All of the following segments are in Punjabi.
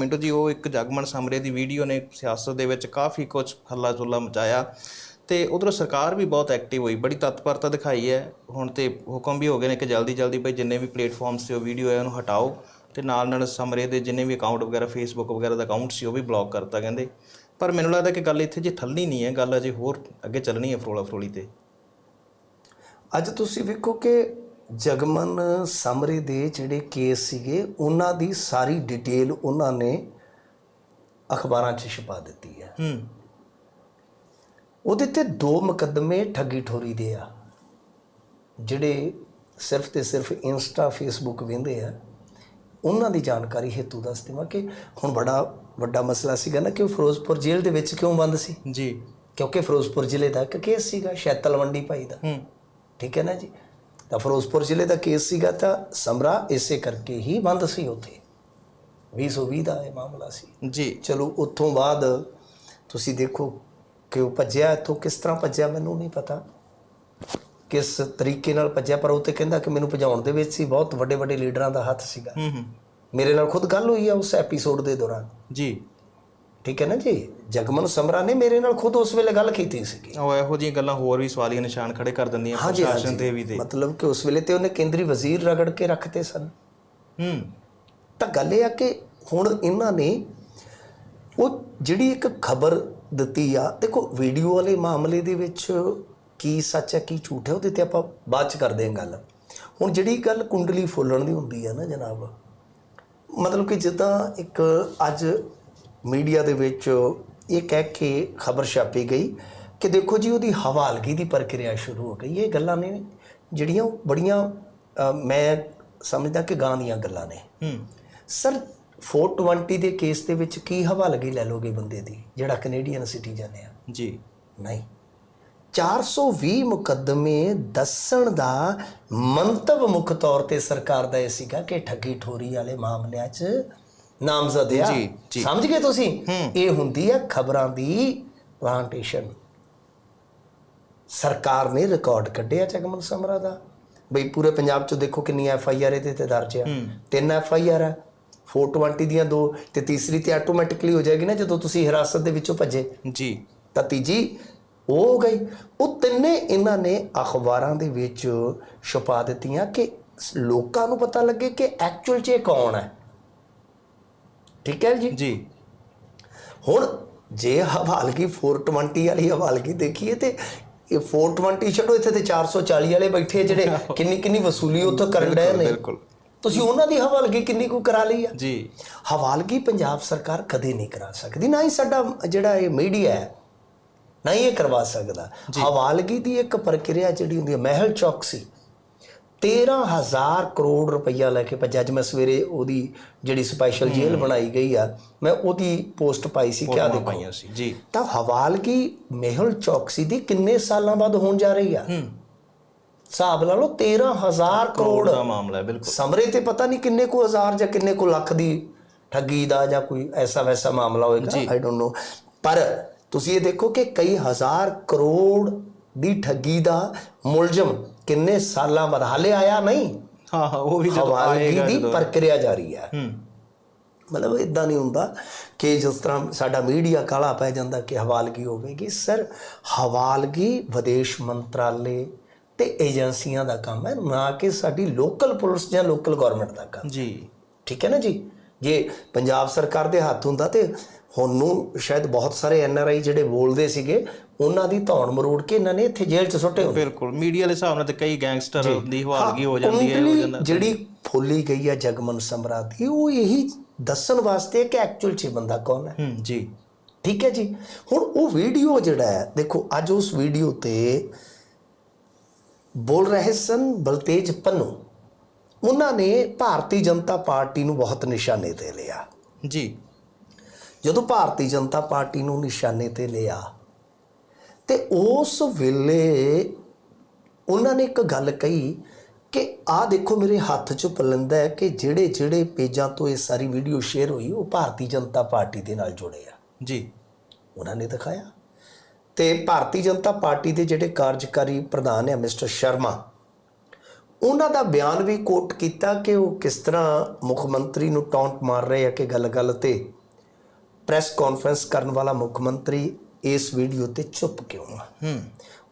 ਮਿੰਟੂ ਜੀ, ਉਹ ਇੱਕ ਜਗਮਨ ਸਮਰੇ ਦੀ ਵੀਡੀਓ ਨੇ ਸਿਆਸਤ ਦੇ ਵਿੱਚ ਕਾਫੀ ਕੁਝ ਹੱਲਾ ਜੁੱਲਾ ਮਚਾਇਆ ਤੇ ਉਧਰੋਂ ਸਰਕਾਰ ਵੀ ਬਹੁਤ ਐਕਟਿਵ ਹੋਈ, ਬੜੀ ਤਤਪਰਤਾ ਦਿਖਾਈ ਹੈ। ਹੁਣ ਤੇ ਹੁਕਮ ਵੀ ਹੋ ਗਏ ਨੇ ਕਿ ਜਲਦੀ ਜਲਦੀ ਭਾਈ ਜਿੰਨੇ ਵੀ ਪਲੇਟਫਾਰਮਸ ਤੇ ਉਹ ਵੀਡੀਓ ਹੈ ਉਹਨੂੰ ਹਟਾਓ ਤੇ ਨਾਲ ਨਾਲ ਸਮਰੇ ਦੇ ਜਿੰਨੇ ਵੀ ਅਕਾਊਂਟ ਵਗੈਰਾ ਫੇਸਬੁੱਕ ਵਗੈਰਾ ਦਾ ਅਕਾਊਂਟ ਸੀ ਉਹ ਵੀ ਬਲੌਕ ਕਰਤਾ ਕਹਿੰਦੇ। ਪਰ ਮੈਨੂੰ ਲੱਗਦਾ ਕਿ ਗੱਲ ਇੱਥੇ ਜੇ ਠੱਲਣੀ ਨਹੀਂ ਹੈ, ਗੱਲ ਅਜੇ ਹੋਰ ਅੱਗੇ ਚੱਲਣੀ ਹੈ ਫਰੋਲਾ ਫਰੋਲੀ ਤੇ। ਅੱਜ ਤੁਸੀਂ ਵੇਖੋ ਕਿ ਜਗਮਨ ਸਮਰੇ ਦੇ ਜਿਹੜੇ ਕੇਸ ਸੀਗੇ ਉਹਨਾਂ ਦੀ ਸਾਰੀ ਡਿਟੇਲ ਉਹਨਾਂ ਨੇ ਅਖਬਾਰਾਂ 'ਚ ਛਪਾ ਦਿੱਤੀ ਹੈ ਹੂੰ। ਉਹਦੇ ਤੇ ਦੋ ਮੁਕੱਦਮੇ ਠੱਗੀ ਠੋਰੀ ਦੇ ਆ ਜਿਹੜੇ ਸਿਰਫ ਤੇ ਸਿਰਫ ਇੰਸਟਾ ਫੇਸਬੁੱਕ ਵੇਂਦੇ ਆ। ਉਹਨਾਂ ਦੀ ਜਾਣਕਾਰੀ ਹੇਤੂ ਦੱਸ ਦੇਵਾਂ ਕਿ ਹੁਣ ਬੜਾ ਵੱਡਾ ਮਸਲਾ ਸੀਗਾ ਨਾ ਕਿ ਉਹ ਫਿਰੋਜ਼ਪੁਰ ਜੇਲ੍ਹ ਦੇ ਵਿੱਚ ਕਿਉਂ ਬੰਦ ਸੀ? ਜੀ। ਕਿਉਂਕਿ ਫਿਰੋਜ਼ਪੁਰ ਜ਼ਿਲ੍ਹੇ ਦਾ ਇੱਕ ਕੇਸ ਸੀਗਾ ਸ਼ੈਤਲ ਮੰਡੀ ਭਾਈ ਦਾ। ਹੂੰ। ਠੀਕ ਹੈ ਨਾ ਜੀ? ਤਾਂ ਫਿਰੋਜ਼ਪੁਰ ਜ਼ਿਲ੍ਹੇ ਦਾ ਕੇਸ ਸੀਗਾ ਤਾਂ ਸਮਰਾ ਇਸੇ ਕਰਕੇ ਹੀ ਬੰਦ ਸੀ ਉੱਥੇ। 2020 ਦਾ ਇਹ ਮਾਮਲਾ ਸੀ। ਜੀ। ਚਲੋ ਉੱਥੋਂ ਬਾਅਦ ਤੁਸੀਂ ਦੇਖੋ ਕਿ ਉਹ ਭੱਜਿਆ ਇੱਥੋਂ ਕਿਸ ਤਰ੍ਹਾਂ ਭੱਜਿਆ ਮੈਨੂੰ ਨਹੀਂ ਪਤਾ। ਕਿਸ ਤਰੀਕੇ ਨਾਲ ਭੱਜਿਆ ਪਰ ਉਹ ਤੇ ਕਹਿੰਦਾ ਕਿ ਮੈਨੂੰ ਭਜਾਉਣ ਦੇ ਵਿੱਚ ਸੀ ਬਹੁਤ ਵੱਡੇ ਵੱਡੇ ਲੀਡਰਾਂ ਦਾ ਹੱਥ ਸੀਗਾ। ਹੂੰ ਹੂੰ। ਮੇਰੇ ਨਾਲ ਖੁਦ ਗੱਲ ਹੋਈ ਆ ਉਸ ਐਪੀਸੋਡ ਦੇ ਦੌਰਾਨ। ਜੀ। ਠੀਕ ਹੈ ਨਾ ਜੀ? ਜਗਮਨ ਸਮਰਾ ਨੇ ਮੇਰੇ ਨਾਲ ਖੁਦ ਉਸ ਵੇਲੇ ਗੱਲ ਕੀਤੀ ਸੀਗੀ। ਉਹ ਇਹੋ ਜਿਹੀਆਂ ਗੱਲਾਂ ਹੋਰ ਵੀ ਸਵਾਲੀਆ ਨਿਸ਼ਾਨ ਖੜੇ ਕਰ ਦਿੰਦੀਆਂ ਪ੍ਰਸ਼ਾਸਨ ਤੇ ਵੀ ਤੇ। ਮਤਲਬ ਕਿ ਉਸ ਵੇਲੇ ਤੇ ਉਹਨੇ ਕੇਂਦਰੀ ਵਜ਼ੀਰ ਰਗੜ ਕੇ ਰੱਖਤੇ ਸਨ। ਹੂੰ। ਤਾਂ ਗੱਲ ਇਹ ਆ ਕਿ ਹੁਣ ਇਹਨਾਂ ਨੇ ਉਹ ਜਿਹੜੀ ਇੱਕ ਖਬਰ ਦਿੱਤੀ ਆ ਦੇਖੋ ਵੀਡੀਓ ਵਾਲੇ ਮਾਮਲੇ ਦੇ ਵਿੱਚ ਕੀ ਸੱਚ ਹੈ ਕੀ ਝੂਠ ਹੈ ਉਹਦੇ ਤੇ ਆਪਾਂ ਬਾਅਦ ਚ ਕਰਦੇ ਹਾਂ ਗੱਲ। ਹੁਣ ਜਿਹੜੀ ਗੱਲ ਕੁੰਡਲੀ ਫੁੱਲਣ ਦੀ ਹੁੰਦੀ ਆ ਨਾ ਜਨਾਬ ਮਤਲਬ ਕਿ ਜਿੱਦਾਂ ਇੱਕ ਅੱਜ ਮੀਡੀਆ ਦੇ ਵਿੱਚ ਇਹ ਕਹਿ ਕੇ ਖਬਰ ਛਾਪੀ ਗਈ ਕਿ ਦੇਖੋ ਜੀ ਉਹਦੀ ਹਵਾਲਗੀ ਦੀ ਪ੍ਰਕਿਰਿਆ ਸ਼ੁਰੂ ਹੋ ਗਈ। ਇਹ ਗੱਲਾਂ ਨੇ ਜਿਹੜੀਆਂ ਉਹ ਬੜੀਆਂ ਮੈਂ ਸਮਝਦਾ ਕਿ ਗਾਂ ਦੀਆਂ ਗੱਲਾਂ ਨੇ। ਹੂੰ। ਸਰ 420 ਦੇ ਕੇਸ ਦੇ ਵਿੱਚ ਕੀ ਹਵਾਲਗੀ ਲੈ ਲੋਗੇ ਬੰਦੇ ਦੀ ਜਿਹੜਾ ਕੈਨੇਡੀਅਨ ਸਿਟੀਜ਼ਨ ਆ? ਜੀ। ਨਹੀਂ। 420 ਮੁਕੱਦਮੇ ਦੱਸਣ ਦਾ ਮੰਤਵ ਮੁੱਖ ਤੌਰ ਤੇ ਸਰਕਾਰ ਦਾ ਇਹ ਸੀਗਾ ਕਿ ਠੱਗੀ ਠੋਰੀ ਵਾਲੇ ਮਾਮਲਿਆਂ 'ਚ ਨਾਮਜ਼ਦ ਆ ਜੀ, ਜੀ। ਸਮਝ ਗਏ ਤੁਸੀਂ? ਇਹ ਹੁੰਦੀ ਆ ਖਬਰਾਂ ਦੀ ਪਲਾਂਟੇਸ਼ਨ ਸਰਕਾਰ ਨੇ ਰਿਕਾਰਡ ਕੱਢਿਆ ਜਗਮਨ ਸਮਰਾ ਦਾ। ਬਈ ਪੂਰੇ ਪੰਜਾਬ 'ਚ ਦੇਖੋ ਕਿੰਨੀ ਐਫ ਆਈ ਆਰ ਇਹਦੇ ਤੇ ਦਰਜ ਆ। ਤਿੰਨ ਐਫ ਆਈ ਆਰ ਆ। 420 ਦੀਆਂ ਦੋ ਤੇ ਤੀਸਰੀ ਤੇ ਆਟੋਮੈਟਿਕਲੀ ਹੋ ਜਾਏਗੀ ਨਾ ਜਦੋਂ ਤੁਸੀਂ ਹਿਰਾਸਤ ਦੇ ਵਿੱਚੋਂ ਭੱਜੇ। ਜੀ। ਤਾਂ ਤੀਜੀ ਉਹ ਹੋ ਗਈ। ਉਹ ਤਿੰਨੇ ਇਹਨਾਂ ਨੇ ਅਖਬਾਰਾਂ ਦੇ ਵਿੱਚ ਛਪਾ ਦਿੱਤੀਆਂ ਕਿ ਲੋਕਾਂ ਨੂੰ ਪਤਾ ਲੱਗੇ ਕਿ ਐਕਚੁਅਲ 'ਚ ਇਹ ਕੌਣ ਹੈ। ਠੀਕ ਹੈ ਜੀ? ਜੀ। ਹੁਣ ਜੇ ਹਵਾਲਗੀ 420 ਵਾਲੀ ਹਵਾਲਗੀ ਦੇਖੀਏ ਤੇ ਇਹ 420 ਛੱਡੋ ਇੱਥੇ ਤੇ 440 ਵਾਲੇ ਬੈਠੇ ਜਿਹੜੇ ਕਿੰਨੀ ਕਿੰਨੀ ਵਸੂਲੀ ਉੱਥੋਂ ਕਰਨ ਡਏ ਨੇ। ਬਿਲਕੁਲ। ਤੁਸੀਂ ਉਹਨਾਂ ਦੀ ਹਵਾਲਗੀ ਕਿੰਨੀ ਕੁ ਕਰਾ ਲਈ ਆ? ਜੀ। ਹਵਾਲਗੀ ਪੰਜਾਬ ਸਰਕਾਰ ਕਦੇ ਨਹੀਂ ਕਰਾ ਸਕਦੀ। ਨਾ ਹੀ ਸਾਡਾ ਜਿਹੜਾ ਇਹ ਮੀਡੀਆ ਹੈ ਨਾ ਹੀ ਇਹ ਕਰਵਾ ਸਕਦਾ। ਹਵਾਲਗੀ ਦੀ ਇੱਕ ਪ੍ਰਕਿਰਿਆ ਜਿਹੜੀ ਹੁੰਦੀ ਹੈ ਮਹਿਲ ਚੌਕਸੀ 13000 ਕਰੋੜ ਰੁਪਈਆ ਲੈ ਕੇ ਭੱਜਿਆ। ਅੱਜ ਮੈਂ ਸਵੇਰੇ ਉਹਦੀ ਜਿਹੜੀ ਸਪੈਸ਼ਲ ਜੇਲ੍ਹ ਬਣਾਈ ਗਈ ਆ ਮੈਂ ਉਹਦੀ ਪੋਸਟ ਪਾਈ ਸੀ ਕਿਆ ਦੇਖੋ। ਪਾਈਆਂ ਸੀ ਜੀ। ਤਾਂ ਹਵਾਲਗੀ ਮਹਿਲ ਚੌਕਸੀ ਦੀ ਕਿੰਨੇ ਸਾਲਾਂ ਬਾਅਦ ਹੋਣ ਜਾ ਰਹੀ ਆ? ਹਿਸਾਬ ਲਾ ਲਓ 13000 ਕਰੋੜ ਦਾ ਮਾਮਲਾ ਹੈ ਬਿਲਕੁਲ। ਸਮਰੇ ਤੇ ਪਤਾ ਨਹੀਂ ਕਿੰਨੇ ਕੋ ਹਜ਼ਾਰ ਜਾਂ ਕਿੰਨੇ ਕੋ ਲੱਖ ਦੀ ਠੱਗੀ ਦਾ ਜਾਂ ਕੋਈ ਐਸਾ ਵੈਸਾ ਮਾਮਲਾ ਹੋਏਗਾ ਆਈ ਡੋਨਟ ਨੋ ਪਰ ਤੁਸੀਂ ਇਹ ਦੇਖੋ ਕਿ ਕਈ ਹਜ਼ਾਰ ਕਰੋੜ ਦੀ ਠੱਗੀ ਦਾ ਮੁਲਜ਼ਮ ਕਿੰਨੇ ਸਾਲਾਂ ਬਾਅਦ? ਹਾਲੇ ਆਇਆ ਨਹੀਂ। ਹਾਂ ਹਾਂ ਉਹ ਵੀ ਜਦੋਂ ਆਏਗਾ ਦੀ ਪ੍ਰਕਿਰਿਆ ਜਾਰੀ ਹੈ। ਹੂੰ। ਮਤਲਬ ਇਦਾਂ ਨਹੀਂ ਹੁੰਦਾ ਕਿ ਜਿਸ ਤਰ੍ਹਾਂ ਸਾਡਾ ਮੀਡੀਆ ਕਾਲਾ ਪੈ ਜਾਂਦਾ ਕਿ ਹਵਾਲਗੀ ਹੋਵੇਗੀ। ਸਰ ਹਵਾਲਗੀ ਵਿਦੇਸ਼ ਮੰਤਰਾਲੇ ਤੇ ਏਜੰਸੀਆਂ ਦਾ ਕੰਮ ਹੈ ਨਾ ਕਿ ਸਾਡੀ ਲੋਕਲ ਪੁਲਿਸ ਜਾਂ ਲੋਕਲ ਗਵਰਨਮੈਂਟ ਦਾ ਕੰਮ। ਜੀ। ਠੀਕ ਹੈ ਨਾ ਜੀ? ਜੇ ਪੰਜਾਬ ਸਰਕਾਰ ਦੇ ਹੱਥ ਹੁੰਦਾ ਤੇ ਹੁਣ ਨੂੰ ਸ਼ਾਇਦ ਬਹੁਤ ਸਾਰੇ ਐਨ ਆਰ ਆਈ ਜਿਹੜੇ ਬੋਲਦੇ ਸੀਗੇ ਉਹਨਾਂ ਦੀ ਧੌਣ ਮਰੋੜ ਕੇ ਇਹਨਾਂ ਨੇ ਇੱਥੇ ਜੇਲ੍ਹ 'ਚ ਸੁੱਟੇ ਹੁੰਦੇ ਬਿਲਕੁਲ। ਮੀਡੀਆ ਦੇ ਹਿਸਾਬ ਨਾਲ ਤੇ ਕਈ ਗੈਂਗਸਟਰ ਦੀ ਹਵਾਲਗੀ ਹੋ ਜਾਂਦੀ ਹੈ ਹੋ ਜਾਂਦਾ। ਜਿਹੜੀ ਫੁੱਲੀ ਗਈ ਹੈ ਜਗਮਨ ਸਮਰਾ ਦੀ ਉਹ ਇਹੀ ਦੱਸਣ ਵਾਸਤੇ ਕਿ ਐਕਚੁਅਲ 'ਚ ਬੰਦਾ ਕੌਣ ਹੈ? ਹੂੰ ਜੀ। ਠੀਕ ਹੈ ਜੀ। ਹੁਣ ਉਹ ਵੀਡੀਓ ਜਿਹੜਾ ਹੈ ਦੇਖੋ ਅੱਜ ਉਸ ਵੀਡੀਓ ਤੇ ਬੋਲ ਰਹੇ ਸਨ ਬਲਤੇਜ ਪੰਨੂ। ਉਹਨਾਂ ਨੇ ਭਾਰਤੀ ਜਨਤਾ ਪਾਰਟੀ ਨੂੰ ਬਹੁਤ ਨਿਸ਼ਾਨੇ ਤੇ ਲਿਆ। ਜੀ। ਜਦੋਂ ਭਾਰਤੀ ਜਨਤਾ ਪਾਰਟੀ ਨੂੰ ਨਿਸ਼ਾਨੇ ਤੇ ਲਿਆ ਤੇ ਉਸ ਵੇਲੇ ਉਹਨਾਂ ਨੇ ਇੱਕ ਗੱਲ ਕਹੀ ਕਿ ਆਹ ਦੇਖੋ ਮੇਰੇ ਹੱਥ 'ਚ ਪਲੰਦਾ ਹੈ ਕਿ ਜਿਹੜੇ ਜਿਹੜੇ ਪੇਜਾਂ ਤੋਂ ਇਹ ਸਾਰੀ ਵੀਡੀਓ ਸ਼ੇਅਰ ਹੋਈ ਉਹ ਭਾਰਤੀ ਜਨਤਾ ਪਾਰਟੀ ਦੇ ਨਾਲ ਜੁੜੇ ਆ। ਜੀ। ਉਹਨਾਂ ਨੇ ਦਿਖਾਇਆ। ਤੇ ਭਾਰਤੀ ਜਨਤਾ ਪਾਰਟੀ ਦੇ ਜਿਹੜੇ ਕਾਰਜਕਾਰੀ ਪ੍ਰਧਾਨ ਹੈ ਮਿਸਟਰ ਸ਼ਰਮਾ ਉਹਨਾਂ ਦਾ ਬਿਆਨ ਵੀ ਕੋਟ ਕੀਤਾ ਕਿ ਉਹ ਕਿਸ ਤਰ੍ਹਾਂ ਮੁੱਖ ਮੰਤਰੀ ਨੂੰ ਟੌਂਟ ਮਾਰ ਰਹੇ ਆ ਕਿ ਗੱਲ-ਗੱਲ ਤੇ ਪ੍ਰੈਸ ਕਾਨਫਰੰਸ ਕਰਨ ਵਾਲਾ ਮੁੱਖ ਮੰਤਰੀ ਇਸ ਵੀਡੀਓ ਤੇ ਚੁੱਪ ਕਿਉਂ ਆ? ਹੂੰ।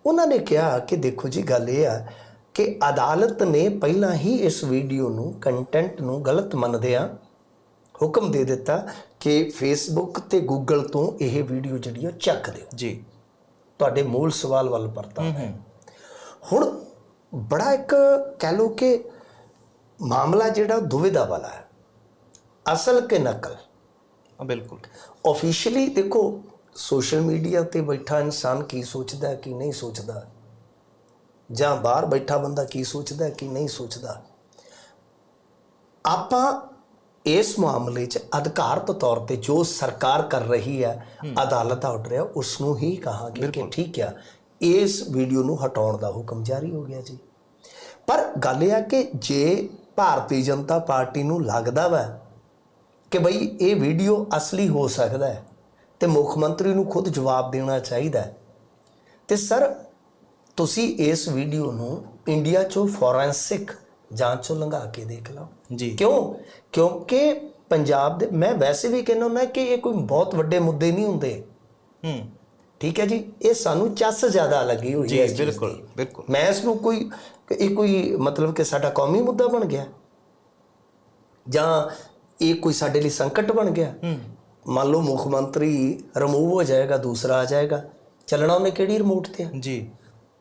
ਉਹਨਾਂ ਨੇ ਕਿਹਾ ਕਿ ਦੇਖੋ ਜੀ ਗੱਲ ਇਹ ਆ ਕਿ ਅਦਾਲਤ ਨੇ ਪਹਿਲਾਂ ਹੀ ਇਸ ਵੀਡੀਓ ਨੂੰ ਕੰਟੈਂਟ ਨੂੰ ਗਲਤ ਮੰਨਦਿਆਂ ਹੁਕਮ ਦੇ ਦਿੱਤਾ ਕਿ ਫੇਸਬੁੱਕ ਤੇ ਗੂਗਲ ਤੋਂ ਇਹ ਵੀਡੀਓ ਜਿਹੜੀ ਆ ਚੱਕ ਦਿਓ। ਜੀ। ਤੁਹਾਡੇ ਮੂਲ ਸਵਾਲ ਵੱਲ ਪਰਤਾ। ਹੂੰ। ਹੁਣ ਬੜਾ ਇੱਕ ਕਹਿ ਲਓ ਕਿ ਮਾਮਲਾ ਜਿਹੜਾ ਦੁਵਿਧਾ ਵਾਲਾ ਹੈ। ਅਸਲ ਕਿ ਨਕਲ? ਬਿਲਕੁਲ। ਆਫੀਸ਼ੀਅਲੀ ਦੇਖੋ ਸੋਸ਼ਲ ਮੀਡੀਆ ਤੇ ਬੈਠਾ ਇਨਸਾਨ ਕੀ ਸੋਚਦਾ ਹੈ, ਕੀ ਨਹੀਂ ਸੋਚਦਾ? ਜਾਂ ਬਾਹਰ ਬੈਠਾ ਬੰਦਾ ਕੀ ਸੋਚਦਾ ਹੈ, ਕੀ ਨਹੀਂ ਸੋਚਦਾ? ਆਪਾਂ ਇਸ ਮਾਮਲੇ 'ਚ ਅਧਿਕਾਰਤ ਤੌਰ ਤੇ ਜੋ ਸਰਕਾਰ ਕਰ ਰਹੀ ਹੈ ਅਦਾਲਤ ਆਰਡਰ ਹੈ ਉਸ ਨੂੰ ਹੀ ਕਹਾਂਗੇ ਕਿ ਠੀਕ ਆ ਇਸ ਵੀਡੀਓ ਨੂੰ ਹਟਾਉਣ ਦਾ ਹੁਕਮ ਜਾਰੀ ਹੋ ਗਿਆ ਜੀ। ਪਰ ਗੱਲ ਇਹ ਆ ਕਿ ਜੇ ਭਾਰਤੀ ਜਨਤਾ ਪਾਰਟੀ ਨੂੰ ਲੱਗਦਾ ਵਾ ਕਿ ਬਈ ਇਹ ਵੀਡੀਓ ਅਸਲੀ ਹੋ ਸਕਦਾ ਹੈ ਤੇ ਮੁੱਖ ਮੰਤਰੀ ਨੂੰ ਖੁਦ ਜਵਾਬ ਦੇਣਾ ਚਾਹੀਦਾ ਹੈ ਤੇ ਸਰ ਤੁਸੀਂ ਇਸ ਵੀਡੀਓ ਨੂੰ ਇੰਡੀਆ ਚੋਂ ਫੋਰੈਂਸਿਕ ਜਾਂਚ ਚੋਂ ਲੰਘਾ ਕੇ ਦੇਖ ਲਓ। ਜੀ। ਕਿਉਂ? ਕਿਉਂਕਿ ਪੰਜਾਬ ਦੇ ਮੈਂ ਵੈਸੇ ਵੀ ਕਹਿੰਦਾ ਹੁੰਦਾ ਕਿ ਇਹ ਕੋਈ ਬਹੁਤ ਵੱਡੇ ਮੁੱਦੇ ਨਹੀਂ ਹੁੰਦੇ। ਹੂੰ। ਠੀਕ ਹੈ ਜੀ? ਇਹ ਸਾਨੂੰ ਚੱਸ ਜ਼ਿਆਦਾ ਲੱਗੀ ਹੋਈ ਜੀ ਹੈ ਚੀਜ਼ ਬਿਲਕੁਲ। ਬਿਲਕੁਲ। ਮੈਂ ਇਸ ਨੂੰ ਕੋਈ ਇਹ ਕੋਈ ਮਤਲਬ ਕਿ ਸਾਡਾ ਕੌਮੀ ਮੁੱਦਾ ਬਣ ਗਿਆ? ਜਾਂ ਇਹ ਕੋਈ ਸਾਡੇ ਲਈ ਸੰਕਟ ਬਣ ਗਿਆ? ਮੰਨ ਲਓ ਮੁੱਖ ਮੰਤਰੀ ਰਿਮੂਵ ਹੋ ਜਾਏਗਾ ਦੂਸਰਾ ਆ ਜਾਏਗਾ ਚੱਲਣਾ ਉਹਨੇ ਕਿਹੜੀ ਰਿਮੋਟ ਤੇ ਆ? ਜੀ।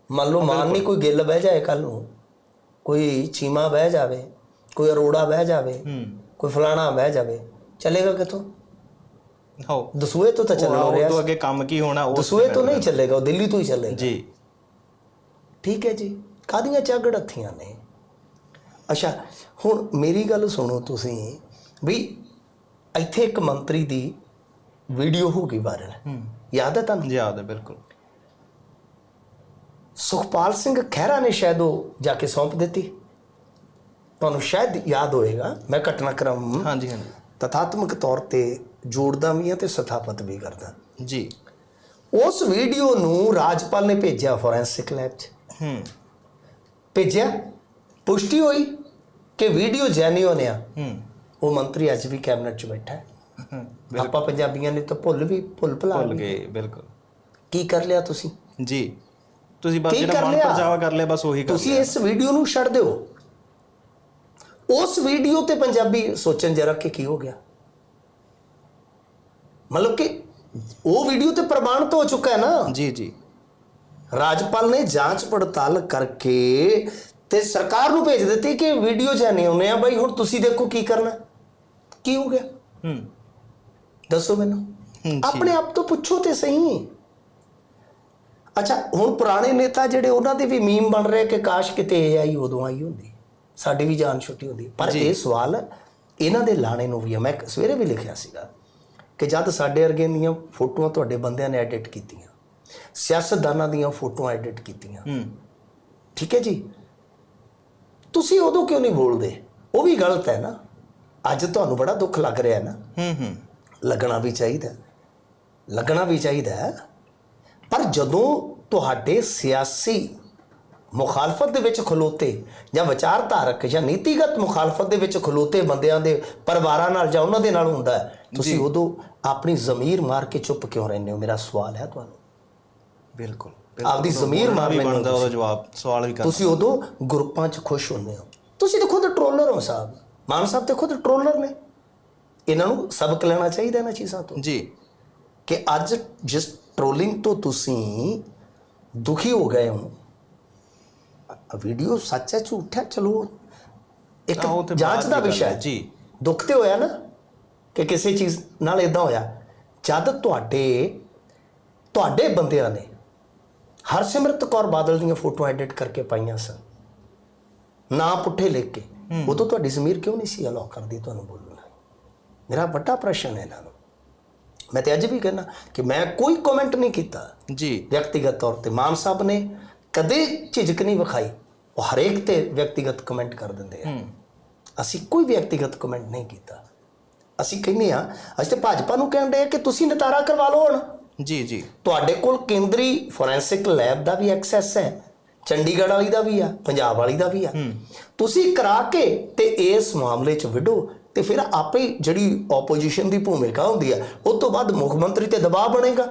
ਮੰਨ ਲਓ ਮਾਨ ਨਹੀਂ ਕੋਈ ਗਿੱਲ ਬਹਿ ਜਾਏ ਕੱਲ ਨੂੰ ਕੋਈ ਚੀਮਾ ਬਹਿ ਜਾਵੇ ਕੋਈ ਅਰੋੜਾ ਬਹਿ ਜਾਵੇ ਕੋਈ ਫਲਾਣਾ ਬਹਿ ਜਾਵੇ ਚੱਲੇਗਾ ਕਿੱਥੋਂ? ਹੋ ਦਸੂਏ ਤੋਂ ਤਾਂ ਚੱਲਣਾ ਉਹ ਰਿਹਾ ਤੋਂ ਅੱਗੇ ਕੰਮ ਕੀ ਹੋਣਾ ਉਹ ਦਸੂਏ ਤੋਂ ਨਹੀਂ ਚੱਲੇਗਾ ਉਹ ਦਿੱਲੀ ਤੋਂ ਹੀ ਚੱਲੇਗਾ। ਜੀ। ਠੀਕ ਹੈ ਜੀ। ਕਾਦੀਆਂ ਚਾਗੜ ਹੱਥੀਆਂ ਨੇ? ਅੱਛਾ ਹੁਣ ਮੇਰੀ ਗੱਲ ਸੁਣੋ ਤੁਸੀਂ ਵੀ ਇੱਥੇ ਇੱਕ ਮੰਤਰੀ ਦੀ ਵੀਡੀਓ ਹੋ ਗਈ ਵਾਇਰਲ ਯਾਦ ਹੈ ਤੁਹਾਨੂੰ? ਯਾਦ ਹੈ ਬਿਲਕੁਲ। ਸੁਖਪਾਲ ਸਿੰਘ ਖਹਿਰਾ ਨੇ ਸ਼ਾਇਦ ਉਹ ਜਾ ਕੇ ਸੌਂਪ ਦਿੱਤੀ। ਤੁਹਾਨੂੰ ਸ਼ਾਇਦ ਯਾਦ ਹੋਏਗਾ ਮੈਂ ਘਟਨਾਕ੍ਰਮ ਹਾਂਜੀ ਹਾਂਜੀ। ਤਥਾਤਮਕ ਤੌਰ ਤੇ ਜੋੜਦਾ ਵੀ ਹਾਂ ਤੇ ਸਥਾਪਿਤ ਵੀ ਕਰਦਾ। ਜੀ। ਉਸ ਵੀਡੀਓ ਨੂੰ ਰਾਜਪਾਲ ਨੇ ਭੇਜਿਆ ਫੋਰੈਂਸਿਕ ਲੈਬ 'ਚ। ਹੂੰ। ਭੇਜਿਆ? ਪੁਸ਼ਟੀ ਹੋਈ ਕਿ ਵੀਡੀਓ ਜੈਨੂਇਨ ਆ? ਹੂੰ। ਉਹ ਮੰਤਰੀ ਅੱਜ ਵੀ ਕੈਬਨਿਟ 'ਚ ਬੈਠਾ ਹੈ। ਆਪਾਂ ਪੰਜਾਬੀਆਂ ਨੇ ਤਾਂ ਭੁੱਲ ਵੀ ਭੁੱਲ ਭੁਲਾ ਭੁੱਲ। ਗਏ ਬਿਲਕੁਲ। ਕੀ ਕਰ ਲਿਆ ਤੁਸੀਂ? ਜੀ। ਤੁਸੀਂ ਬਸ ਜਿਹੜਾ ਮਨ? ਪਰਚਾਵਾ ਕਰ ਲਿਆ ਬਸ ਉਹੀ ਕਰ ਤੁਸੀਂ ਇਸ ਵੀਡੀਓ ਨੂੰ ਛੱਡ ਦਿਓ। ਉਸ ਵੀਡੀਓ ਤੇ ਪੰਜਾਬੀ ਸੋਚਣ ਜਰਾ ਕਿ ਕੀ ਹੋ ਗਿਆ? ਮਤਲਬ ਕਿ ਉਹ ਵੀਡੀਓ ਤੇ ਪ੍ਰਮਾਣਿਤ ਹੋ ਚੁੱਕਾ ਹੈ ਨਾ? ਜੀ ਜੀ। ਰਾਜਪਾਲ ਨੇ ਜਾਂਚ ਪੜਤਾਲ ਕਰਕੇ ਤੇ ਸਰਕਾਰ ਨੂੰ ਭੇਜ ਦਿੱਤੀ ਕਿ ਵੀਡੀਓ ਜਾਣੇ ਆਉਨੇ ਆ ਬਈ ਹੁਣ ਤੁਸੀਂ ਦੇਖੋ ਕੀ ਕਰਨਾ। ਕੀ ਹੋ ਗਿਆ? ਹੂੰ। ਦੱਸੋ ਮੈਨੂੰ। ਆਪਣੇ ਆਪ ਤੋਂ ਪੁੱਛੋ ਤੇ ਸਹੀ। ਅੱਛਾ ਹੁਣ ਪੁਰਾਣੇ ਨੇਤਾ ਜਿਹੜੇ ਉਹਨਾਂ ਦੇ ਵੀ ਮੀਮ ਬਣ ਰਹੇ ਕਿ ਕਾਸ਼ ਕਿਤੇ ਆਈ ਉਦੋਂ ਆਈ ਹੁੰਦੀ। ਸਾਡੀ ਵੀ ਜਾਨ ਛੁੱਟੀ ਹੁੰਦੀ। ਪਰ। ਇਹ ਸਵਾਲ ਇਹਨਾਂ ਦੇ ਲਾਣੇ ਨੂੰ ਵੀ ਮੈਂ ਸਵੇਰੇ ਵੀ ਲਿਖਿਆ ਸੀਗਾ। ਕਿ ਜਦ ਸਾਡੇ ਵਰਗੇ ਦੀਆਂ ਫੋਟੋਆਂ ਤੁਹਾਡੇ ਬੰਦਿਆਂ ਨੇ ਐਡਿਟ ਕੀਤੀਆਂ ਸਿਆਸਤਦਾਨਾਂ ਦੀਆਂ ਫੋਟੋਆਂ ਐਡਿਟ ਕੀਤੀਆਂ। ਹੂੰ। ਠੀਕ ਹੈ ਜੀ? ਤੁਸੀਂ ਉਦੋਂ ਕਿਉਂ ਨਹੀਂ ਬੋਲਦੇ? ਉਹ ਵੀ ਗਲਤ ਹੈ ਨਾ। ਅੱਜ ਤੁਹਾਨੂੰ ਬੜਾ ਦੁੱਖ ਲੱਗ ਰਿਹਾ ਹੈ ਨਾ। ਹੂੰ ਹੂੰ। ਲੱਗਣਾ ਵੀ ਚਾਹੀਦਾ। ਲੱਗਣਾ ਵੀ ਚਾਹੀਦਾ। ਪਰ ਜਦੋਂ ਤੁਹਾਡੇ ਸਿਆਸੀ ਮੁਖਾਲਫਤ ਦੇ ਵਿੱਚ ਖਲੋਤੇ ਜਾਂ ਵਿਚਾਰਧਾਰਕ ਜਾਂ ਨੀਤੀਗਤ ਮੁਖਾਲਫਤ ਦੇ ਵਿੱਚ ਖਲੋਤੇ ਬੰਦਿਆਂ ਦੇ ਪਰਿਵਾਰਾਂ ਨਾਲ ਜਾਂ ਉਹਨਾਂ ਦੇ ਨਾਲ ਹੁੰਦਾ ਤੁਸੀਂ ਉਦੋਂ ਆਪਣੀ ਜ਼ਮੀਰ ਮਾਰ ਕੇ ਚੁੱਪ ਕਿਉਂ ਰਹਿੰਦੇ ਹੋ? ਮੇਰਾ ਸਵਾਲ ਹੈ ਤੁਹਾਨੂੰ। ਬਿਲਕੁਲ ਆਪਦੀ ਜ਼ਮੀਰ ਮਾਰ ਵੀ ਮਾਰਨੇ ਨੂੰ ਬਣਦਾ ਉਹਦਾ ਜਵਾਬ ਸਵਾਲ ਵੀ ਕਰ ਤੁਸੀਂ ਉਦੋਂ ਗਰੁੱਪਾਂ 'ਚ ਖੁਸ਼ ਹੁੰਦੇ ਹੋ। ਤੁਸੀਂ ਤਾਂ ਖੁਦ ਟਰੋਲਰ ਹੋ ਸਾਹਿਬ। ਮਾਨ ਸਾਹਿਬ ਤੇ ਖੁਦ ਟਰੋਲਰ ਨੇ। ਇਹਨਾਂ ਨੂੰ ਸਬਕ ਲੈਣਾ ਚਾਹੀਦਾ ਇਹਨਾਂ ਚੀਜ਼ਾਂ ਤੋਂ। ਜੀ। ਕਿ ਅੱਜ ਜਿਸ ਟ੍ਰੋਲਿੰਗ ਤੋਂ ਤੁਸੀਂ ਦੁਖੀ ਹੋ ਗਏ ਹੋ ਵੀਡੀਓ ਸੱਚ ਹੈ ਝੂਠ ਹੈ? ਚਲੋ ਇੱਕ ਜਾਂਚ ਦਾ ਵਿਸ਼ਾ ਹੈ। ਜੀ। ਦੁੱਖ ਤੇ ਹੋਇਆ ਨਾ? ਕਿ ਕਿਸੇ ਚੀਜ਼ ਨਾਲ ਇਦਾਂ ਹੋਇਆ ਜਦ ਤੁਹਾਡੇ ਤੁਹਾਡੇ ਬੰਦਿਆਂ ਨੇ ਹਰਸਿਮਰਤ ਕੌਰ ਬਾਦਲ ਦੀਆਂ ਫੋਟੋਆਂ ਐਡਿਟ ਕਰਕੇ ਪਾਈਆਂ ਸਨ ਨਾ ਪੁੱਠੇ ਲਿਖ ਕੇ ਉਦੋਂ ਤੁਹਾਡੀ ਜ਼ਮੀਰ ਕਿਉਂ ਨਹੀਂ ਸੀ ਅਲਾਉ ਕਰਦੀ ਤੁਹਾਨੂੰ ਬੋਲਣਾ? ਮੇਰਾ ਵੱਡਾ ਪ੍ਰਸ਼ਨ ਹੈ ਇਹਨਾਂ ਨੂੰ। ਮੈਂ ਤੇ ਅੱਜ ਵੀ ਕਹਿੰਦਾ ਕਿ ਮੈਂ ਕੋਈ ਕਮੈਂਟ ਨਹੀਂ ਕੀਤਾ। ਜੀ। ਵਿਅਕਤੀਗਤ ਤੌਰ ਤੇ ਮਾਨ ਸਾਹਿਬ ਨੇ ਕਦੇ ਝਿਜਕ ਨਹੀਂ ਵਿਖਾਈ। ਉਹ ਹਰੇਕ ਤੇ ਵਿਅਕਤੀਗਤ ਕਮੈਂਟ ਕਰ ਦਿੰਦੇ ਆ। ਅਸੀਂ ਕੋਈ ਵਿਅਕਤੀਗਤ ਕਮੈਂਟ ਨਹੀਂ ਕੀਤਾ। ਅਸੀਂ ਕਹਿੰਦੇ ਆ ਅਸੀਂ ਤੇ ਭਾਜਪਾ ਨੂੰ ਕਹਿਣ ਦੇ ਕਿ ਤੁਸੀਂ ਨਤਾਰਾ ਕਰਵਾ ਲਓ ਹੁਣ। ਜੀ ਜੀ। ਤੁਹਾਡੇ ਕੋਲ ਕੇਂਦਰੀ ਫੋਰੈਂਸਿਕ ਲੈਬ ਦਾ ਵੀ ਐਕਸੈਸ ਹੈ ਚੰਡੀਗੜ੍ਹ ਵਾਲੀ ਦਾ ਵੀ ਆ ਪੰਜਾਬ ਵਾਲੀ ਦਾ ਵੀ ਆ। ਤੁਸੀਂ ਕਰਾ ਕੇ ਤੇ ਇਸ ਮਾਮਲੇ 'ਚ ਵਿਡੋ ਤੇ ਫਿਰ ਆਪੇ ਜਿਹੜੀ ਆਪੋਜੀਸ਼ਨ ਦੀ ਭੂਮਿਕਾ ਹੁੰਦੀ ਆ ਉਸ ਤੋਂ ਬਾਅਦ ਮੁੱਖ ਮੰਤਰੀ ਤੇ ਦਬਾਅ ਬਣੇਗਾ।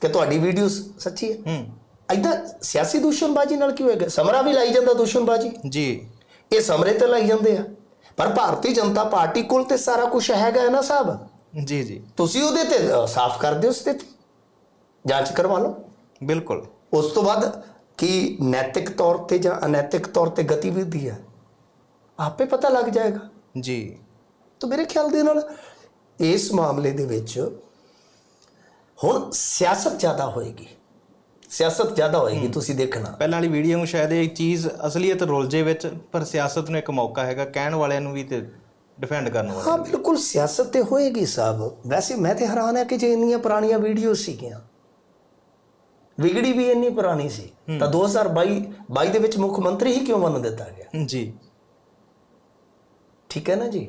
ਕਿ ਤੁਹਾਡੀ ਵੀਡੀਓ ਸੱਚੀ ਹੈ ਹੂੰ। ਐਦਾਂ ਸਿਆਸੀ ਦੁਸ਼ਮਣਬਾਜ਼ੀ ਨਾਲ ਕੀ ਹੋਏਗਾ ਸਮਰਾ ਵੀ ਲਾਈ ਜਾਂਦਾ ਦੁਸ਼ਮਣਬਾਜ਼ੀ ਜੀ। ਇਹ ਸਮਰੇ ਤੇ ਲਾਈ ਜਾਂਦੇ ਆ। ਪਰ ਭਾਰਤੀ ਜਨਤਾ ਪਾਰਟੀ ਕੋਲ ਤੇ ਸਾਰਾ ਕੁਝ ਹੈਗਾ ਹੈ ਨਾ ਸਾਹਿਬ? ਜੀ ਜੀ। ਤੁਸੀਂ ਉਹਦੇ ਤੇ ਸਾਫ਼ ਕਰ ਦਿਓ ਸਥਿਤੀ ਜਾਂਚ ਕਰਵਾ ਲਓ। ਬਿਲਕੁਲ। ਉਸ ਤੋਂ ਬਾਅਦ ਕੀ ਨੈਤਿਕ ਤੌਰ ਤੇ ਜਾਂ ਅਨੈਤਿਕ ਤੌਰ ਤੇ ਗਤੀਵਿਧੀ ਹੈ? ਆਪੇ ਪਤਾ ਲੱਗ ਜਾਏਗਾ। ਜੀ। ਤਾਂ ਮੇਰੇ ਖਿਆਲ ਦੇ ਨਾਲ ਇਸ ਮਾਮਲੇ ਦੇ ਵਿੱਚ ਹੁਣ ਸਿਆਸਤ ਜ਼ਿਆਦਾ ਹੋਏਗੀ। ਸਿਆਸਤ ਜ਼ਿਆਦਾ ਹੋਏਗੀ ਤੁਸੀਂ ਦੇਖਣਾ। ਪਹਿਲਾਂ ਵਾਲੀ ਵੀਡੀਓ ਨੂੰ ਸ਼ਾਇਦ ਇਹ ਚੀਜ਼ ਅਸਲੀਅਤ ਰੁਲਝੇ ਵਿੱਚ ਪਰ ਸਿਆਸਤ ਨੂੰ ਇੱਕ ਮੌਕਾ ਹੈਗਾ ਕਹਿਣ ਵਾਲਿਆਂ ਨੂੰ ਵੀ ਤੇ ਡਿਫੈਂਡ ਕਰਨ ਵਾਲਿਆਂ ਹਾਂ ਬਿਲਕੁਲ ਸਿਆਸਤ ਤੇ ਹੋਏਗੀ ਸਾਹਿਬ ਵੈਸੇ ਮੈਂ ਤੇ ਹੈਰਾਨ ਹੈ ਕਿ ਜੇ ਇੰਨੀਆਂ ਪੁਰਾਣੀਆਂ ਵੀਡੀਓ ਸੀਗੀਆਂ ਵਿਗੜੀ ਵੀ ਇੰਨੀ ਪੁਰਾਣੀ ਸੀ ਤਾਂ 2022 22 ਦੇ ਵਿੱਚ ਮੁੱਖ ਮੰਤਰੀ ਹੀ ਕਿਉਂ ਮੰਨ ਦਿੱਤਾ ਗਿਆ। ਜੀ। ਠੀਕ ਹੈ ਨਾ ਜੀ?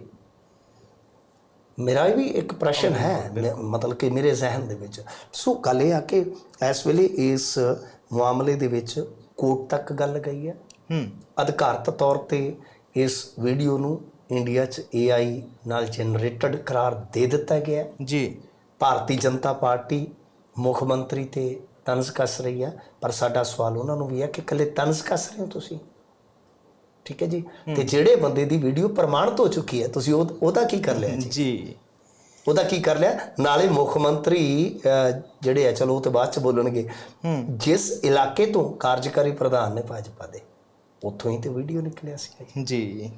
ਮੇਰਾ ਵੀ ਇੱਕ ਪ੍ਰਸ਼ਨ ਹੈ ਮਤਲਬ ਕਿ ਮੇਰੇ ਜ਼ਿਹਨ ਦੇ ਵਿੱਚ। ਸੋ ਗੱਲ ਇਹ ਆ ਕਿ ਇਸ ਵੇਲੇ ਇਸ ਮਾਮਲੇ ਦੇ ਵਿੱਚ ਕੋਰਟ ਤੱਕ ਗੱਲ ਗਈ ਹੈ। ਹੂੰ। ਅਧਿਕਾਰਤ ਤੌਰ ਤੇ ਇਸ ਵੀਡੀਓ ਨੂੰ ਇੰਡੀਆ 'ਚ AI ਨਾਲ ਜਨਰੇਟਡ ਕਰਾਰ ਦੇ ਦਿੱਤਾ ਗਿਆ ਜੀ। ਭਾਰਤੀ ਜਨਤਾ ਪਾਰਟੀ ਮੁੱਖ ਮੰਤਰੀ ਤੇ ਤਨਜ਼ ਕੱਸ ਰਹੀ ਹੈ। ਪਰ ਸਾਡਾ ਸਵਾਲ ਉਹਨਾਂ ਨੂੰ ਵੀ ਹੈ ਕਿ ਕੱਲੇ ਤਨਜ਼ ਕੱਸ ਰਹੇ ਹੋ ਤੁਸੀਂ? ਠੀਕ ਹੈ ਜੀ? ਤੇ ਜਿਹੜੇ ਬੰਦੇ ਦੀ ਵੀਡੀਓ ਪ੍ਰਮਾਣਿਤ ਹੋ ਚੁੱਕੀ ਹੈ ਤੁਸੀਂ ਉਹ- ਉਹਦਾ ਕੀ ਕਰ ਲਿਆ ਜੀ? ਜੀ। ਉਹਦਾ ਕੀ ਕਰ ਲਿਆ? ਨਾਲੇ ਮੁੱਖ ਮੰਤਰੀ ਜਿਹੜੇ ਆ ਚਲੋ ਉਹ ਤੇ ਬਾਅਦ ਚ ਬੋਲਣਗੇ। ਜਿਸ ਇਲਾਕੇ ਤੋਂ ਕਾਰਜਕਾਰੀ ਪ੍ਰਧਾਨ ਨੇ ਭਾਜਪਾ ਦੇ ਉੱਥੋਂ ਹੀ ਤੇ ਵੀਡੀਓ ਨਿਕਲਿਆ ਸੀ। ਜੀ।